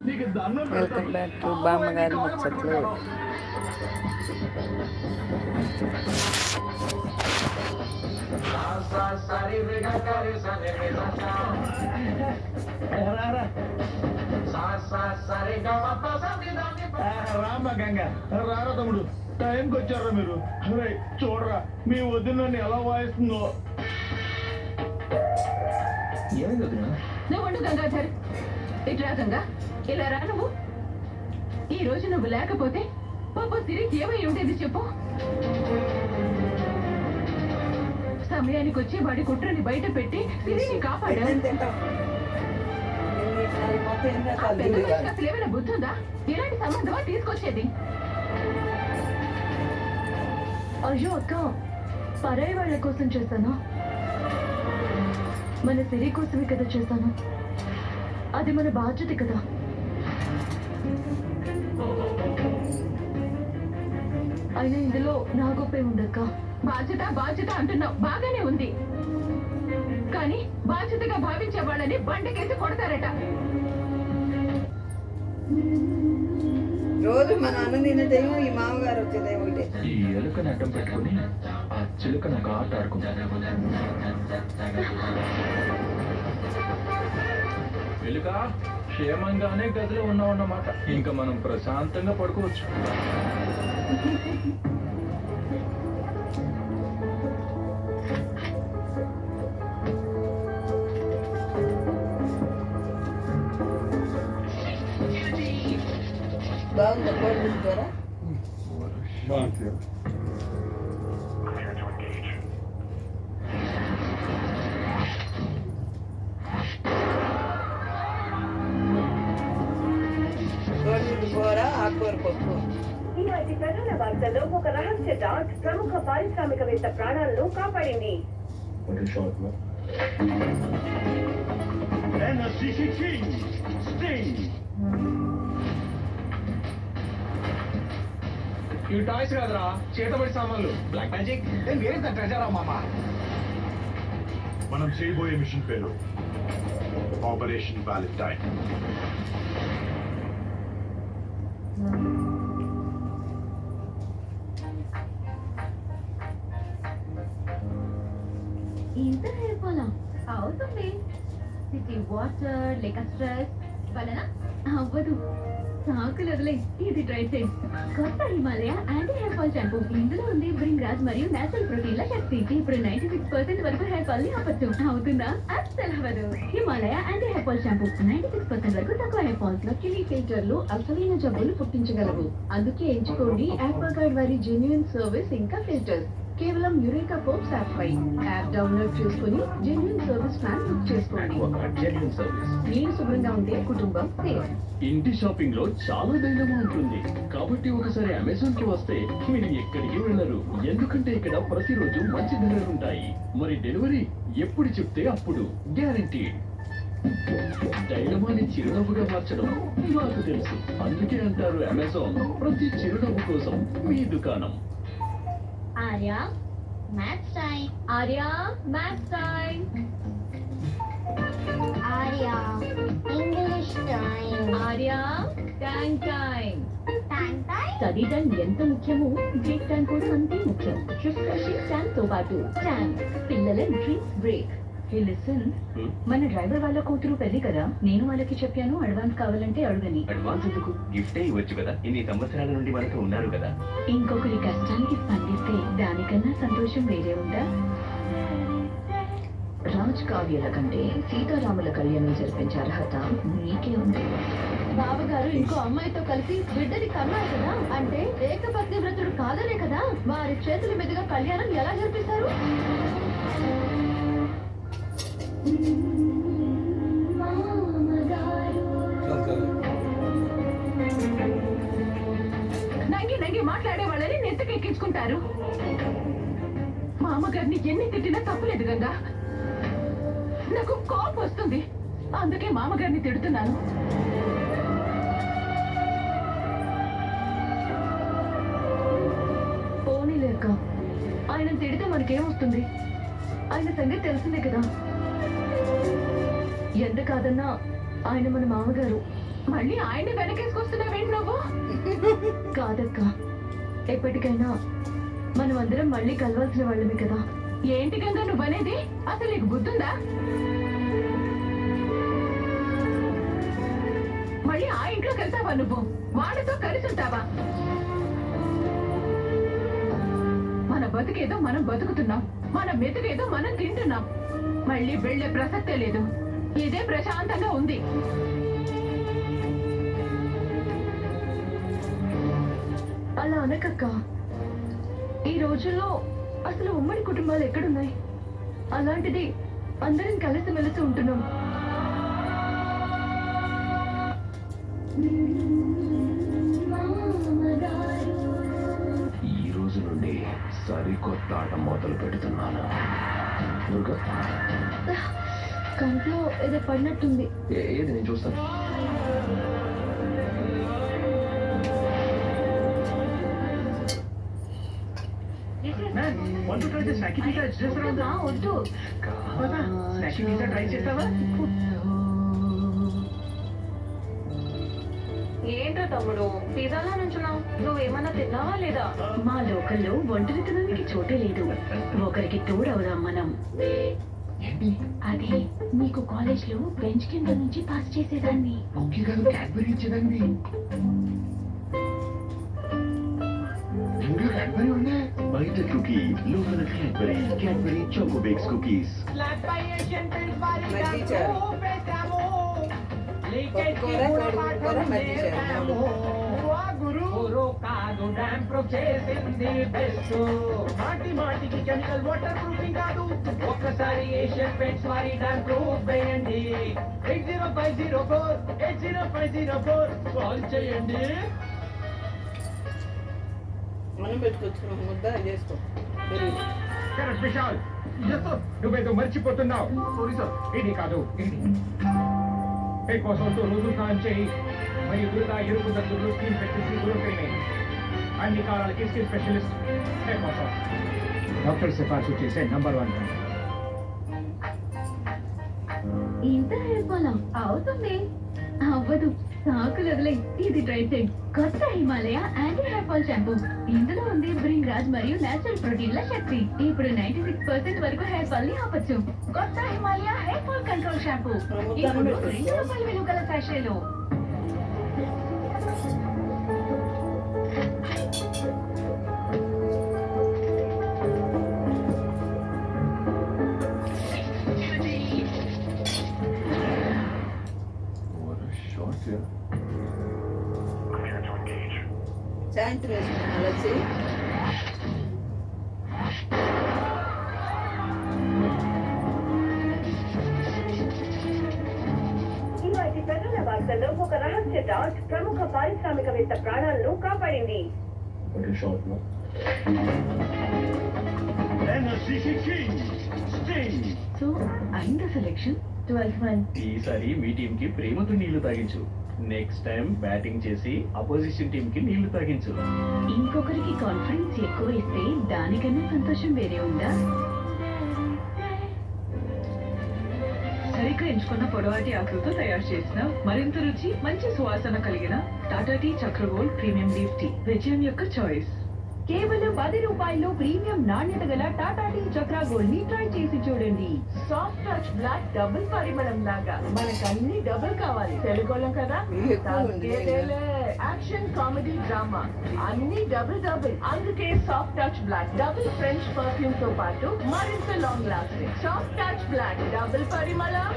Welcome back to బామ్మగారి ముచ్చట్లు. రామ్మ గంగ రారా తమ్ముడు టైంకి వచ్చారా మీరు? అరే చూడరా మీ వదిన నన్ను ఎలా వాయిస్తుందో. ఏమైంది వదిన? నువ్వు ఉండు గంగాధర్ ఇట్రా గంగా. ఇలా రా నువ్వు ఈ రోజు నువ్వు లేకపోతే పాప సిరికి ఏమై ఉండేది చెప్పు. సమయానికి వచ్చి వాడి కుట్రని బయట పెట్టి సిరిని కాపాడా. ఆ పెద్ద మనిషికి అసలు ఏమైనా బుద్ధి ఉందా? ఇలాంటి సంబంధమా తీసుకొచ్చేది? అయ్యో అక్క పరాయి వాళ్ళ కోసం చేశాను. మన సిరి కోసమే కదా చేశాను. అది మన బాధ్యత కదా. అయినా ఇందులో నా గొప్పే ఉండక్క బాధ్యత బాధ్యత అంటున్నావు. బాగానే ఉంది. కానీ బాధ్యతగా భావించే వాళ్ళని బండకేసి కొడతారట. రోజు మన అన్నం తినేదేమో ఈ మామగారు ఒకటే ఈ ఎలుకని అడ్డం పెట్టుకుని ఆ చిలుకను ఒక ఆట ఆడుకుంటాను ఎలుక? క్షేమంగానే గదిలో ఉన్నాం అన్నమాట ఇంకా మనం ప్రశాంతంగా పడుకోవచ్చు. బాగుందా కోడి ఇలాంటి ప్రధాన వార్తలో ఒక రహస్య డాట్ ప్రముఖ పారిశ్రామికవేత్త ప్రాణాలను కాపాడింది ఈ టాయ్స్ కాదురా చేతబడి సామాన్లు బ్లాక్ మ్యాజిక్ వేరే ట్రెజరా మామ మనం చేయబోయే మిషన్ పేరు ఆపరేషన్ వ్యాలంటైన్ అవుతుంది సిటీ వాటర్ లేక స్ట్రెస్ వలన అవ్వదు సాకులు వదిలే ఇది ట్రై చేయి కొత్త Himalaya anti hair fall shampoo. ఇందులో ఉంది బ్రింగ్ రాజ్ మరియు నేచురల్ ప్రోటీన్ల శక్తి ఇప్పుడు నైన్టీ సిక్స్ పర్సెంట్ వరకు హెయిర్ ఫాల్ని ఆపచ్చు అవుతుందా? అస్సలు అవ్వదు. Himalaya anti hair fall shampoo. Ninety six percent వరకు తక్కువ హెయిర్ ఫాల్స్ లక్కీలీ ఫిల్టర్లు అసలైన జబ్బులు పుట్టించగలవు. అందుకే ఎంచుకోండి యాక్వాగార్డ్ వారి జెన్యున్ సర్వీస్ ఇంకా ఫిల్టర్స్ కేవలం యురేకా పోప్స్ యాప్ పై యాప్ డౌన్లోడ్ చేసుకుని జెన్యున్ సర్వీస్ ప్లాన్ బుక్ చేసుకోండి. మీరు శుభ్రంగా ఉంటే కుటుంబం సేఫ్ ఇంటి షాపింగ్లో చాలా ధైర్యంగా ఉంటుంది. కాబట్టి ఒకసారి అమెజాన్కి వస్తే మీరు ఎక్కడికి వెళ్ళరు. ఎందుకంటే ఇక్కడ ప్రతిరోజు మంచి ధరలు ఉంటాయి. మరి డెలివరీ ఎప్పుడు చెప్తే అప్పుడు. గ్యారంటీ డైలమాని చిరునవ్వుగా మార్చడం నాకు తెలుసు. అందుకే అంటారు అమెజాన్ ప్రతి చిరునవ్వు కోసం మీ దుకాణం. Arya maths time. Arya maths time. Arya, English. Arya time time Time time? Study time ఎంత ముఖ్యమో? బ్రేక్ టైం కూడా అంతే ముఖ్యం. రిఫ్రెషింగ్ టైం తో పాటు. టైం పిల్లల డ్రింక్స్ బ్రేక్ హే లిసన్? మన డ్రైవర్ వాళ్ళ కూతురు పెళ్ళి కదా? నేను వాళ్ళకి చెప్పాను అడ్వాన్స్ కావాలంటే అడగని. అడ్వాన్స్ ఎందుకు? గిఫ్టే ఇవ్వచ్చు కదా? ఇన్ని సంవత్సరాల నుండి మనతో ఉన్నారు కదా? ఇంకొకరి కష్టానికి స్పందిస్తే దానికన్నా సంతోషం వేరే ఉందా? రాజ్ కావ్యాల కంటే సీతారాముల కళ్యాణం జరిపించే అర్హత నీకే ఉంది. బావగారు ఇంకో అమ్మాయితో కలిసి బిడ్డని కన్నారు కదా? అంటే ఏకపత్ని వ్రతుడు కాదనే కదా? వారి చేతుల మీదుగా కళ్యాణం ఎలా జరిపిస్తారు? నంగి నంగి మాట్లాడే వాళ్ళని నెత్తకెక్కించుకుంటారు. మా అమ్మగారిని ఎన్ని తిట్టినా తప్పులేదు గంగా నాకు కోపం వస్తుంది. అందుకే మామగారిని తిడుతున్నాను. పోనీ లేక ఆయన తిడితే మనకేమొస్తుంది ఆయన సంగతి తెలిసిందే కదా. ఎంత కాదన్నా ఆయన మన మామగారు. మళ్ళీ ఆయన్ని వెనకేసుకొస్తున్నావేంటి నువ్వు? కాదక్క. ఎప్పటికైనా మనం అందరం మళ్ళీ కలవాల్సిన వాళ్ళమే కదా. ఏంటి గంగా నువ్వనేది అసలు నీకు గుర్తుందా మళ్ళీ ఆ ఇంట్లోకి వెళ్తావా నువ్వు? వాళ్ళతో కలిసి ఉంటావా మన బతుకేదో మనం బతుకుతున్నాం. మన మెతుకేదో మనం తింటున్నాం. మళ్ళీ వెళ్ళే ప్రసక్తే లేదు. ఇదే ప్రశాంతంగా ఉంది. అలా అనకక్క. ఈ రోజుల్లో అసలు ఉమ్మడి కుటుంబాలు ఎక్కడున్నాయి? అలాంటిది అందరం కలిసిమెలిసి ఉంటున్నాం. ఈ రోజు నుండి సరికొత్త ఆట మొదలు పెడుతున్నాను. కంట్లో ఏదో పడినట్టుంది. ఏది నేను చూస్తాను? వద్దు చేస్తావా? ఏంటో తమ్ముడు? పిజ్జాలో నుంచున్నావు. నువ్వేమన్నా తిన్నావా లేదా? మా లోకల్లో ఒంటరితనానికి చోటే లేదు. ఒకరికి తోడవుదాం మనం. ఏంటి? అదే నీకు కాలేజ్లో బెంచ్ కింద నుంచి పాస్ చేసేదాన్ని. బయట కుకీ లోపల Cadbury Cadbury choco bakes cookies మజ్జిగ మాటి మాటికి కెమికల్ వాటర్ ప్రూఫింగ్ కాదు ఒక్కసారి ఏషియన్ పెయింట్స్ వారి ప్రూఫ్ వేయండి eight zero five zero four eight zero five zero four call చేయండి మనం పెట్టుకొచ్చుకున్నాం ముద్ద చేసుకో. విశాల్ నువ్వేదో మర్చిపోతున్నావు. ఇది కాదు ఇది కోసం రోజు స్నానం చేయి. మరియు వృధా ఎరుపు దద్దులు స్కిన్ పెట్టేసి దూరకైనాయి అన్ని కాలాలకి స్కిన్ స్పెషలిస్ట్. కోసం? డాక్టర్ సిఫార్సు చేసే నంబర్ వన్ ఇంత హెయిర్ ఫాల్ అవుతుంది. అవ్వదు. సాకులు వదిలే ఇది ట్రై చేయి కొత్త Himalaya anti hair fall shampoo. ఇందులో ఉంది బ్రింగ్ రాజ్ మరియు నేచురల్ ప్రోటీన్ల శక్తి. ఇప్పుడు నైన్టీ సిక్స్ పర్సెంట్ వరకు హెయిర్ ఫాల్ని ఆపచ్చు. కొత్త Himalaya hair fall control shampoo. ఇప్పుడు రెండు రూపాయల విలువ గల సాషేలో షార్ట్ Clear సాయంత్రం వేసుకున్నాం ప్రధాన వార్తల్లో ఒక రహస్య డాట్ ప్రముఖ పారిశ్రామికవేత్త ప్రాణాలను కాపాడింది! సో అయిందా సెలెక్షన్ ట్వెల్త్ వన్ ఈసారి మీ టీం కి ప్రేమతో నీళ్ళు తాగించు. నెక్స్ట్ టైం బ్యాటింగ్ చేసి అపోజిషన్ టీం కి నీళ్ళు తాగించు. ఇంకొకరికి కాన్ఫిడెన్స్ ఎక్కువ ఇస్తే దానికన్నా సంతోషం వేరే ఉందా? సరిగ్గా ఎంచుకున్న పొడవాటి ఆకులతో తయారు చేసిన మరింత రుచి మంచి సువాసన కలిగిన Tata tea Chakra Gold premium leaf tea విజయం యొక్క చాయిస్ కేవలం పది రూపాయల్లో ప్రీమియం నాణ్యత గల టాటా టీ చక్రా గోల్డ్ని ట్రై చేసి చూడండి. సాఫ్ట్ టచ్ బ్లాక్ డబుల్ పరిమళం లాగా. మనకు అన్ని డబుల్ కావాలి. తెలుగులం కదా. యాక్షన్ కామెడీ డ్రామా అన్ని డబుల్ డబుల్ అందుకే soft touch black double french పర్ఫ్యూమ్తో పాటు మరింత long lasting soft touch black double పరిమళం.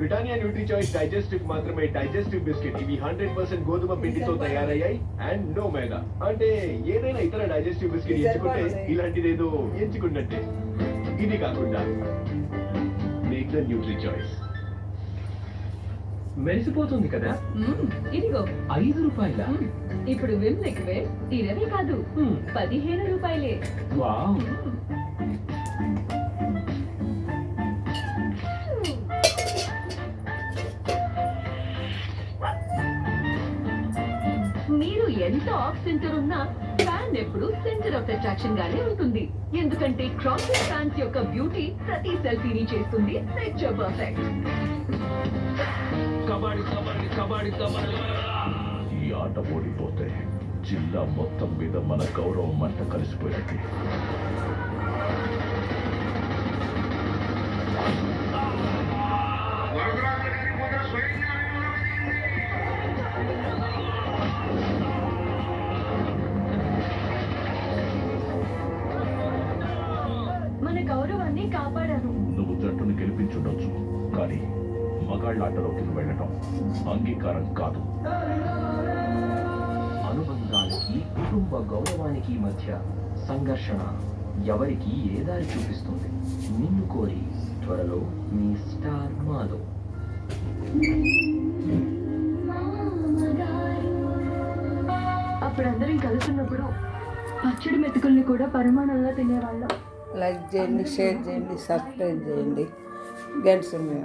బ్రిటానియా న్యూట్రీ చాయిస్ డైజెస్టివ్ మాత్రమే డైజెస్టివ్ బిస్కెట్. ఇవి హండ్రెడ్ పర్సెంట్ గోధుమ పిండితో తయారయ్యాయి అండ్ నో మేదా. అంటే ఏదైనా ఇతర డైజెస్టివ్ బిస్కెట్ ఎంచుకుంటే ఇలాంటిదేదో ఎంచుకున్నట్టే. ఇది కాకుండా మేక్ ద న్యూట్రీ చాయిస్. మెరిసిపోతుంది కదా? ఇదిగో. ఐదు రూపాయల? ఇప్పుడు విమ్ ఎక్కువే ఇరవై కాదు. పదిహేను రూపాయలే. వావ్. ఎంత ఆఫ్ సెంటర్ ఉన్నా ఫ్యాన్ ఎప్పుడు సెంటర్ ఆఫ్ అట్రాక్షన్ గానే ఉంటుంది. ఎందుకంటే క్రాసింగ్ ఫ్యాన్స్ యొక్క బ్యూటీ ప్రతి సెల్ఫీని చేస్తుంది. Picture perfect kabaddi kabaddi kabaddi kabaddi. ఈ ఆట ఓడిపోతే జిల్లా మొత్తం మీద మన గౌరవం మంట కలిసిపోయినట్టే. మన కాపాడారు. నువ్వు జట్టును గెలిపించుండొచ్చు కానీ మగాళ్ళ ఆటలోకి వెళ్ళటం అంగీకారం కాదు. అనుబంధానికి కుటుంబ గౌరవానికి మధ్య సంఘర్షణ ఎవరికి ఏ దారి చూపిస్తుంది? నిన్ను కోరి త్వరలో మీ స్టార్ మాలో అప్పుడు అందరం కలుసున్నప్పుడు పచ్చడి మెతుకుల్ని కూడా పరిమాణంలో తినేవాళ్ళం. లైక్ చేయండి షేర్ చేయండి సబ్స్క్రైబ్ చేయండి. గంట సమయం